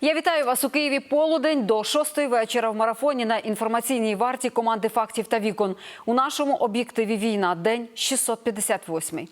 Я вітаю вас у Києві полудень до шостої вечора в марафоні на інформаційній варті команди фактів та вікон. У нашому об'єктиві війна, день 658.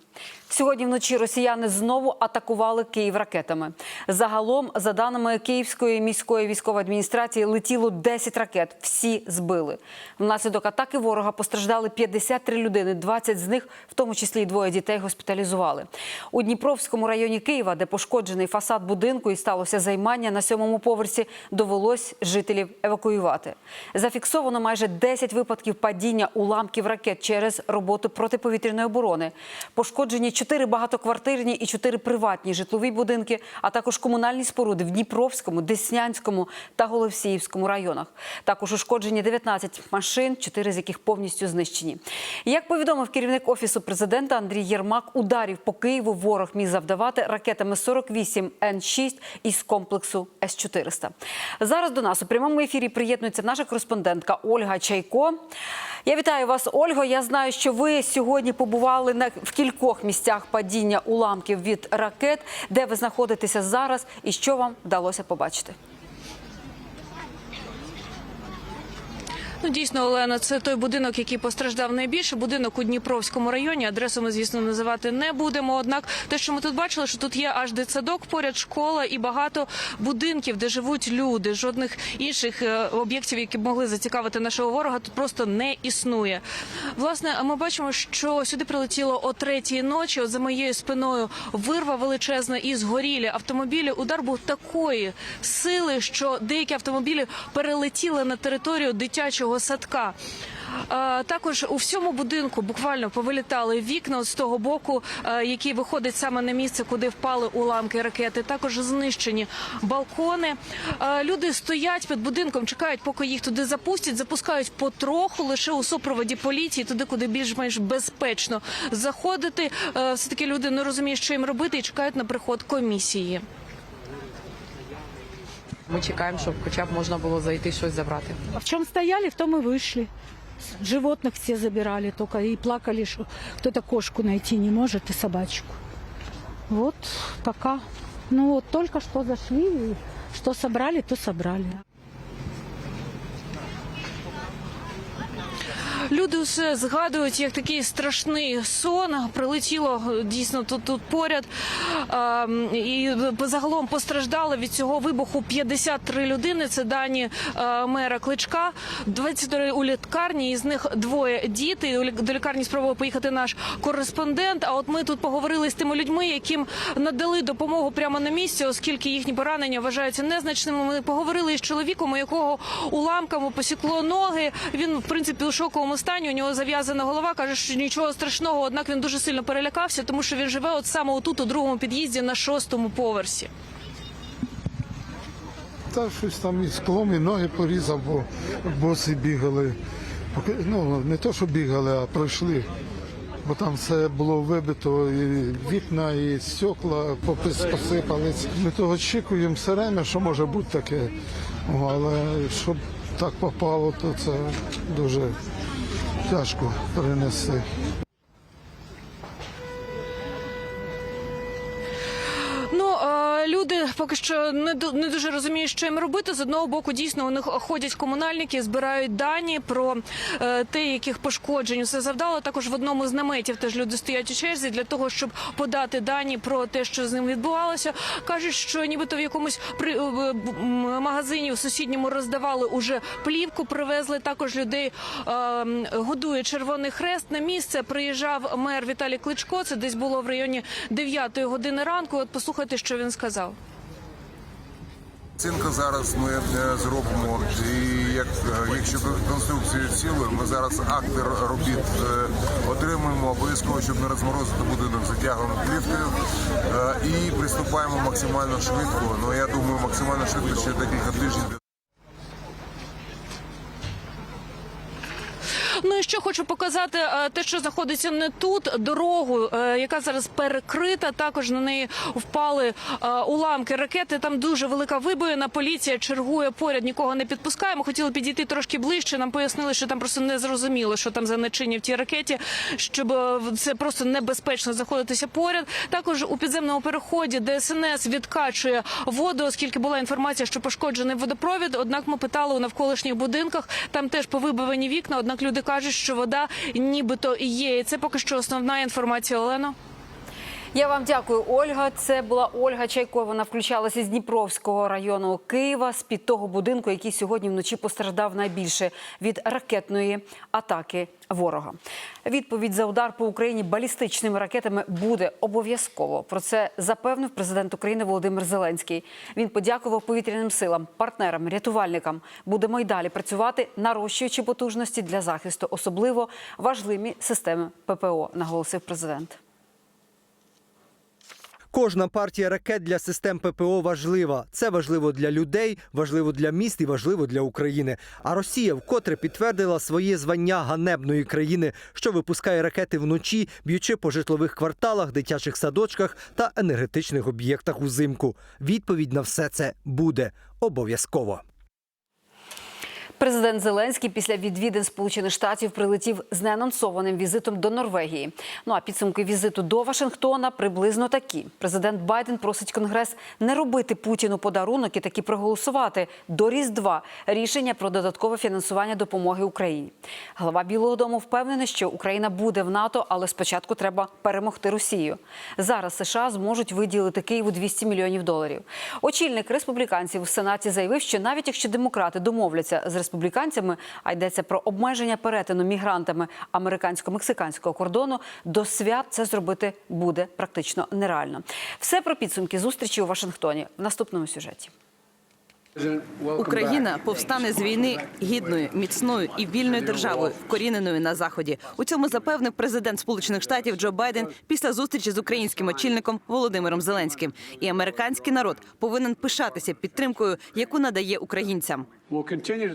Сьогодні вночі росіяни знову атакували Київ ракетами. Загалом, за даними Київської міської військової адміністрації, летіло 10 ракет. Всі збили. Внаслідок атаки ворога постраждали 53 людини. 20 з них, в тому числі й двоє дітей, госпіталізували. У Дніпровському районі Києва, де пошкоджений фасад будинку і сталося займання на сьомому поверсі, довелось жителів евакуювати. Зафіксовано майже 10 випадків падіння уламків ракет через роботу протиповітряної оборони. Пошкоджені 4 багатоквартирні і 4 приватні житлові будинки, а також комунальні споруди в Дніпровському, Деснянському та Голосіївському районах. Також ушкоджені 19 машин, 4 з яких повністю знищені. Як повідомив керівник офісу президента Андрій Єрмак, ударів по Києву ворог міг завдавати ракетами 48 Н-6 із комплексу С-400. Зараз до нас у прямому ефірі приєднується наша кореспондентка Ольга Чайко. Я вітаю вас, Ольго. Я знаю, що ви сьогодні побували на в кількох місцях падіння уламків від ракет. Де ви знаходитеся зараз, і що вам вдалося побачити? Ну, дійсно, Олена, це той будинок, який постраждав найбільше. Будинок у Дніпровському районі. Адресу ми, звісно, називати не будемо. Однак, те, що ми тут бачили, що тут є аж дитсадок, поряд школа і багато будинків, де живуть люди. Жодних інших е, об'єктів, які б могли зацікавити нашого ворога, тут просто не існує. Власне, ми бачимо, що сюди прилетіло о третій ночі. От за моєю спиною вирва величезна і згорілі автомобілі. Удар був такої сили, що деякі автомобілі перелетіли на територію дитячого садка. Е, Також у всьому будинку буквально повилітали вікна з того боку, е, який виходить саме на місце, куди впали уламки ракети. Також знищені балкони. Е, Люди стоять під будинком, чекають, поки їх туди запустять. Запускають потроху лише у супроводі поліції, туди, куди більш-менш безпечно заходити. Все таки люди не розуміють, що їм робити, і чекають на приход комісії. Ми чекаємо, щоб хоча б можна було зайти щось забрати. В чому стояли, в тому і вийшли. Животних всі забирали тільки і плакали, що хтось кошку знайти не може, і собачку. Вот пока. Ну вот только что зашли, и что собрали, то собрали. Люди все згадують як такий страшний сон. Прилетіло дійсно тут, тут поряд. І загалом постраждали від цього вибуху 53 людини. Це дані мера Кличка. 23 у лікарні, із них двоє діти. До лікарні спробував поїхати наш кореспондент. А от ми тут поговорили з тими людьми, яким надали допомогу прямо на місці, оскільки їхні поранення вважаються незначними. Ми поговорили із чоловіком, у якого уламками посікло ноги. Він в принципі у шоковому стані. У нього зав'язана голова. каже, що нічого страшного. Однак він дуже сильно перелякався, тому що він живе от саме отут, у другому під'їзді на шостому поверсі. Та щось там і склом, і ноги порізав, бо боси бігали. Ну, не то, що бігали, а пройшли. Бо там все було вибито, і вікна, і стекла посипались. Ми то очікуємо все время, що може бути таке. Але щоб так попало, то це дуже тяжко перенести. Люди поки що не не дуже розуміють, що їм робити. З одного боку, дійсно у них ходять комунальники, збирають дані про е, те, яких пошкоджень усе завдало. Також в одному з наметів теж люди стоять у черзі для того, щоб подати дані про те, що з ним відбувалося. кажуть, що нібито в якомусь при е, магазині у сусідньому роздавали уже плівку, привезли також людей. е, годує Червоний Хрест. На місце приїжджав мер Віталій Кличко. Це десь було в районі 9 години ранку. От послухайте, що він сказав. Оцінку зараз ми е, зробимо, і як е, якщо конструкцію цілою, ми зараз акти робіт е, отримуємо обов'язково, щоб не розморозити будинок затягнемо плівкою і приступаємо максимально швидко. Ну я думаю, максимально швидко ще декілька тижнів. Ну і що хочу показати, е, те, що знаходиться не тут, дорогу, е, яка зараз перекрита. Також на неї впали е, уламки ракети. Там дуже велика вибоїна. Поліція чергує поряд, нікого не підпускає. Ми хотіли підійти трошки ближче. Нам пояснили, що там просто не зрозуміло, що там за начиння в тій ракеті, щоб це просто небезпечно знаходитися поряд. Також у підземному переході ДСНС відкачує воду, оскільки була інформація, що пошкоджений водопровід. Однак ми питали у навколишніх будинках. Там теж повибивані вікна. Однак люди кажуть, що вода нібито є. І це поки що основна інформація. Олено. Я вам дякую, Ольга. Це була Ольга Чайко. Вона включалася з Дніпровського району Києва з під того будинку, який сьогодні вночі постраждав найбільше від ракетної атаки ворога. Відповідь за удар по Україні балістичними ракетами буде обов'язково. Про це запевнив президент України Володимир Зеленський. Він подякував повітряним силам, партнерам, рятувальникам. Будемо й далі працювати, нарощуючи потужності для захисту, особливо важливі системи ППО, наголосив президент. Кожна партія ракет для систем ППО важлива. Це важливо для людей, важливо для міст і важливо для України. А Росія вкотре підтвердила своє звання ганебної країни, що випускає ракети вночі, б'ючи по житлових кварталах, дитячих садочках та енергетичних об'єктах узимку. Відповідь на все це буде обов'язково. Президент Зеленський після відвідин Сполучених Штатів прилетів з неанонсованим візитом до Норвегії. Ну а підсумки візиту до Вашингтона приблизно такі: президент Байден просить Конгрес не робити Путіну подарунок і таки проголосувати до Різдва рішення про додаткове фінансування допомоги Україні. Глава Білого Дому впевнений, що Україна буде в НАТО, але спочатку треба перемогти Росію. Зараз США зможуть виділити Києву 200 мільйонів доларів. Очільник республіканців у Сенаті заявив, що навіть якщо демократи домовляться з республіканцями, а йдеться про обмеження перетину мігрантами американсько-мексиканського кордону, до свят це зробити буде практично нереально. Все про підсумки зустрічі у Вашингтоні в наступному сюжеті. Україна повстане з війни гідною, міцною і вільною державою, вкоріненою на заході. У цьому запевнив президент Сполучених Штатів Джо Байден після зустрічі з українським очільником Володимиром Зеленським. І американський народ повинен пишатися підтримкою, яку надає українцям.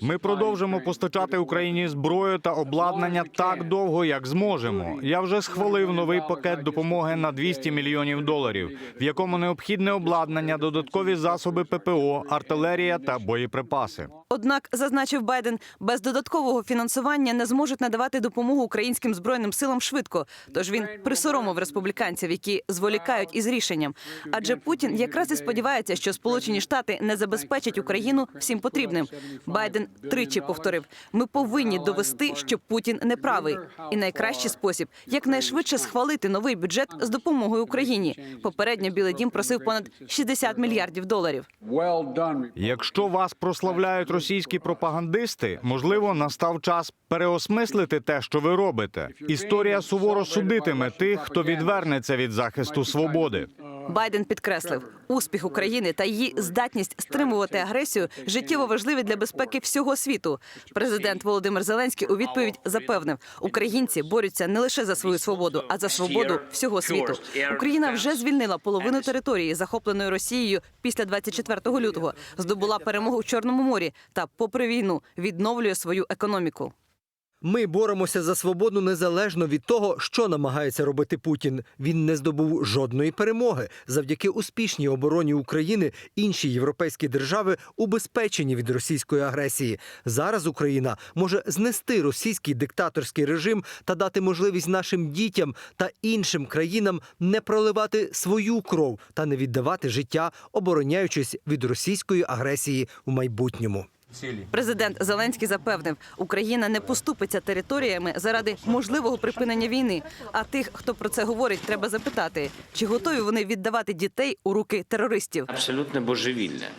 Ми продовжимо постачати Україні зброю та обладнання так довго, як зможемо. Я вже схвалив новий пакет допомоги на 200 мільйонів доларів, в якому необхідне обладнання, додаткові засоби ППО, артилерія та боєприпаси. Однак, зазначив Байден, без додаткового фінансування не зможуть надавати допомогу українським збройним силам швидко. Тож він присоромив республіканців, які зволікають із рішенням. Адже Путін якраз і сподівається, що Сполучені Штати не забезпечать Україну всім потрібним. Байден тричі повторив: ми повинні довести, що Путін не правий. І найкращий спосіб якнайшвидше схвалити новий бюджет з допомогою Україні. Попередньо Білий Дім просив понад 60 мільярдів доларів. Якщо вас прославляють російські пропагандисти, можливо, настав час переосмислити те, що ви робите. Історія суворо судитиме тих, хто відвернеться від захисту свободи. Байден підкреслив, успіх України та її здатність стримувати агресію життєво важливі для безпеки всього світу. Президент Володимир Зеленський у відповідь запевнив, українці борються не лише за свою свободу, а за свободу всього світу. Україна вже звільнила половину території, захопленої Росією після 24 лютого, здобула перемогу в Чорному морі та, попри війну, відновлює свою економіку. Ми боремося за свободу незалежно від того, що намагається робити Путін. Він не здобув жодної перемоги. Завдяки успішній обороні України інші європейські держави убезпечені від російської агресії. Зараз Україна може знести російський диктаторський режим та дати можливість нашим дітям та іншим країнам не проливати свою кров та не віддавати життя, обороняючись від російської агресії у майбутньому. Президент Зеленський запевнив, Україна не поступиться територіями заради можливого припинення війни. А тих, хто про це говорить, треба запитати, чи готові вони віддавати дітей у руки терористів. абсолютне божевільне,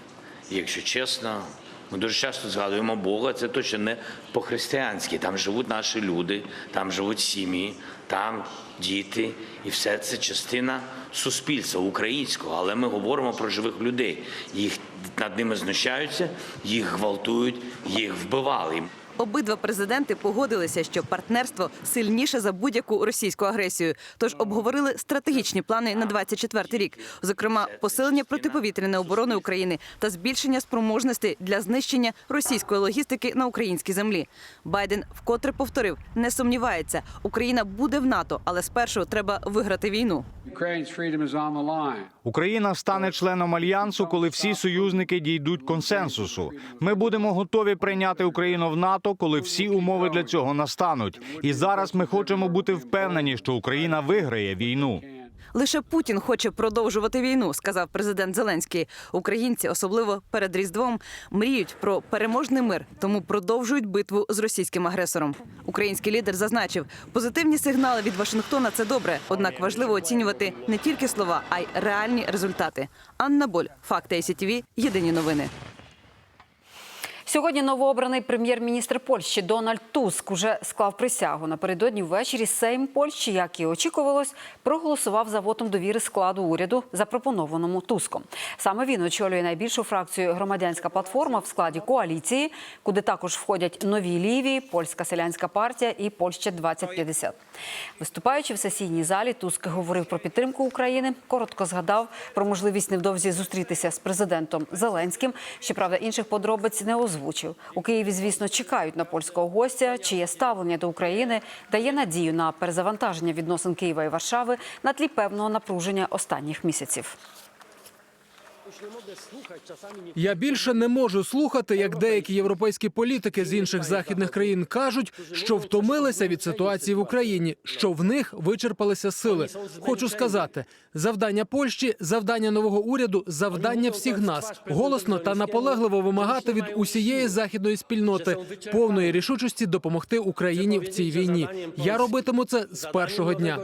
Якщо чесно, ми дуже часто згадуємо Бога, це точно не по-християнськи. Там живуть наші люди, там живуть сім'ї, там діти, і все це частина суспільства українського. Але ми говоримо про живих людей. Їх над ними знущаються, їх гвалтують, їх вбивали. Обидва президенти погодилися, що партнерство сильніше за будь-яку російську агресію. Тож обговорили стратегічні плани на 24 рік, зокрема посилення протиповітряної оборони України та збільшення спроможностей для знищення російської логістики на українській землі. Байден вкотре повторив, не сумнівається, Україна буде в НАТО, але спершу треба виграти війну. Україна стане членом альянсу, коли всі союзники дійдуть консенсусу. Ми будемо готові прийняти Україну в НАТО, коли всі умови для цього настануть. І зараз ми хочемо бути впевнені, що Україна виграє війну. Лише Путін хоче продовжувати війну, сказав президент Зеленський. Українці, особливо перед Різдвом, мріють про переможний мир, тому продовжують битву з російським агресором. Український лідер зазначив, позитивні сигнали від Вашингтона це добре, однак важливо оцінювати не тільки слова, а й реальні результати. Анна Боль, факти ICTV, єдині новини. Сьогодні новообраний прем'єр-міністр Польщі Дональд Туск уже склав присягу. Напередодні ввечері Сейм Польщі, як і очікувалось, проголосував за вотом довіри складу уряду, запропонованому Туском. Саме він очолює найбільшу фракцію громадянська платформа в складі коаліції, куди також входять нові ліві, польська селянська партія і Польща 2050 Виступаючи в сесійній залі, Туск говорив про підтримку України. Коротко згадав про можливість невдовзі зустрітися з президентом Зеленським. Щоправда, інших подробиць не озвучив. У Києві, звісно, чекають на польського гостя, чиє ставлення до України дає надію на перезавантаження відносин Києва і Варшави на тлі певного напруження останніх місяців. Я більше не можу слухати, як деякі європейські політики з інших західних країн кажуть, що втомилися від ситуації в Україні, що в них вичерпалися сили. Хочу сказати, завдання Польщі, завдання нового уряду, завдання всіх нас. голосно та наполегливо вимагати від усієї західної спільноти повної рішучості допомогти Україні в цій війні. Я робитиму це з першого дня.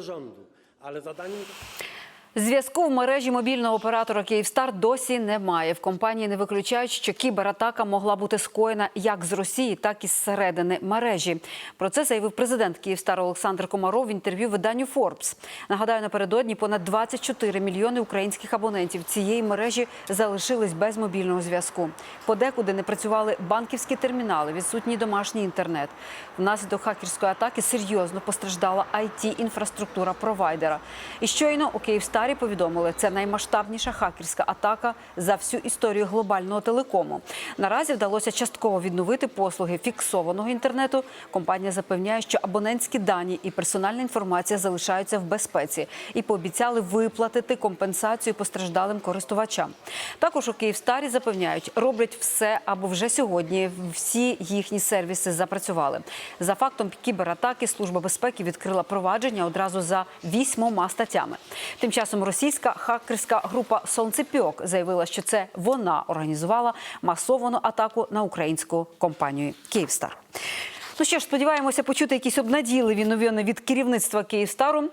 Зв'язку в мережі мобільного оператора Київстар досі немає. В компанії не виключають, що кібератака могла бути скоєна як з Росії, так і зсередини мережі. Про це заявив президент Київстар Олександр Комаров в інтерв'ю виданню Forbes. Нагадаю, напередодні понад 24 мільйони українських абонентів цієї мережі залишились без мобільного зв'язку. Подекуди не працювали банківські термінали, відсутній домашній інтернет. Внаслідок хакерської атаки серйозно постраждала it інфраструктура провайдера. І щойно у Київстарі повідомили, це наймасштабніша хакерська атака за всю історію глобального телекому. Наразі вдалося частково відновити послуги фіксованого інтернету. Компанія запевняє, що абонентські дані і персональна інформація залишаються в безпеці і пообіцяли виплатити компенсацію постраждалим користувачам. Також у Київстарі запевняють, роблять все, аби вже сьогодні всі їхні сервіси запрацювали. За фактом кібератаки служба безпеки відкрила провадження одразу за вісьмома статтями. Тим часом російська хакерська група Сонцепьок заявила, що це вона організувала масовану атаку на українську компанію Київстар. Ну що ж, сподіваємося почути якісь обнадійливі новини від керівництва Київстару.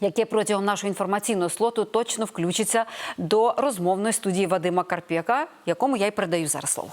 Яке протягом нашого інформаційного слоту точно включиться до розмовної студії Вадима Карп'яка, якому я й передаю зараз слово.